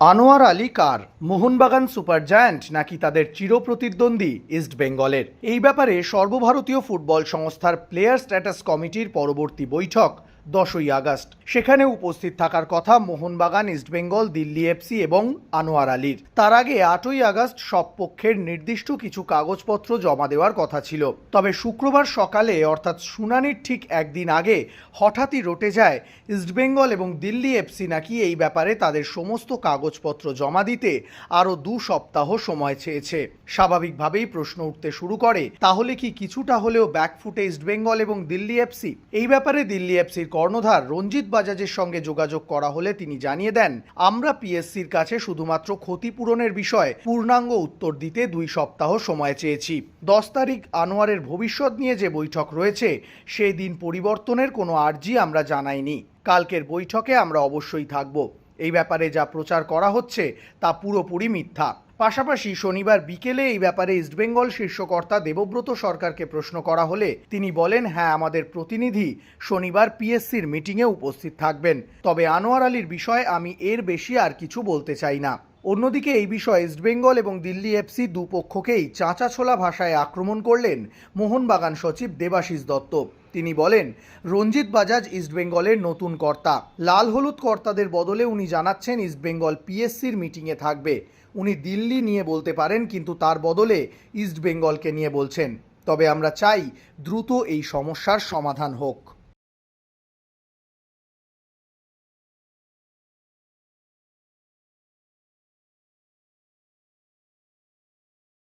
আনোয়ার আলী কার Mohun Bagan super giant নাকি তাদের চিরপ্রতিদ্বন্দ্বী ইস্ট বেঙ্গলের? এই ব্যাপারে সর্বভারতীয় ফুটবল সংস্থার প্লেয়ার স্ট্যাটাস কমিটির পরবর্তী বৈঠক দশই আগস্ট। সেখানে উপস্থিত থাকার কথা মোহনবাগান ইস্টবেঙ্গল দিল্লি এফসি এবং আনোয়ার আলীর। তার আগে আটই আগস্ট সব পক্ষের নির্দিষ্ট কিছু কাগজপত্র জমা দেওয়ার কথা ছিল। তবে শুক্রবার সকালে, অর্থাৎ শুনানির ঠিক একদিন আগে, হঠাৎই রটে যায় ইস্টবেঙ্গল এবং দিল্লি এফসি নাকি এই ব্যাপারে তাদের সমস্ত কাগজপত্র জমা দিতে আরও দু সপ্তাহ সময় চেয়েছে। স্বাভাবিকভাবেই প্রশ্ন উঠতে শুরু করে, তাহলে কি কিছুটা হলেও ব্যাকফুটে ইস্টবেঙ্গল এবং দিল্লি এফসি এই ব্যাপারে দিল্লি এফসির কর্ণধার রঞ্জিত বাজাজের সঙ্গে যোগাযোগ করা হলে তিনি জানিয়ে দেন, আমরা পিএসসির কাছে শুধুমাত্র ক্ষতিপূরণের বিষয়ে, পূর্ণাঙ্গ উত্তর দিতে দুই সপ্তাহ সময় চেয়েছি। দশ তারিখ আনোয়ারের ভবিষ্যৎ নিয়ে যে বৈঠক রয়েছে, সেই দিন পরিবর্তনের কোনো আর্জি আমরা জানাইনি। কালকের বৈঠকে আমরা অবশ্যই থাকব। এই ব্যাপারে যা প্রচার করা হচ্ছে, তা পুরোপুরি মিথ্যা। পাশাপাশি শনিবার বিকেলে এই ব্যাপারে ইস্টবেঙ্গল শীর্ষকর্তা দেবব্রত সরকারকে প্রশ্ন করা হলে তিনি বলেন হ্যাঁ আমাদের প্রতিনিধি শনিবার পিএসসির মিটিংয়ে উপস্থিত থাকবেন। তবে আনোয়ার আলীর বিষয়ে আমি এর বেশি আর কিছু বলতে চাই না। অন্যদিকে এই বিষয়ে ইস্টবেঙ্গল এবং দিল্লি এফসি দুপক্ষকেই চাঁচাছোলা ভাষায় আক্রমণ করলেন মোহনবাগান সচিব দেবাশিস দত্ত। তিনি বলেন, রঞ্জিত বাজাজ ইস্টবেঙ্গলের নতুন কর্তা। লাল হলুদ কর্তাদের বদলে উনি জানাচ্ছেন ইস্টবেঙ্গল পিএসসির মিটিংয়ে থাকবে। উনি দিল্লি নিয়ে বলতে পারেন, কিন্তু তার বদলে ইস্টবেঙ্গলকে নিয়ে বলছেন। তবে আমরা চাই দ্রুত এই সমস্যার সমাধান হোক।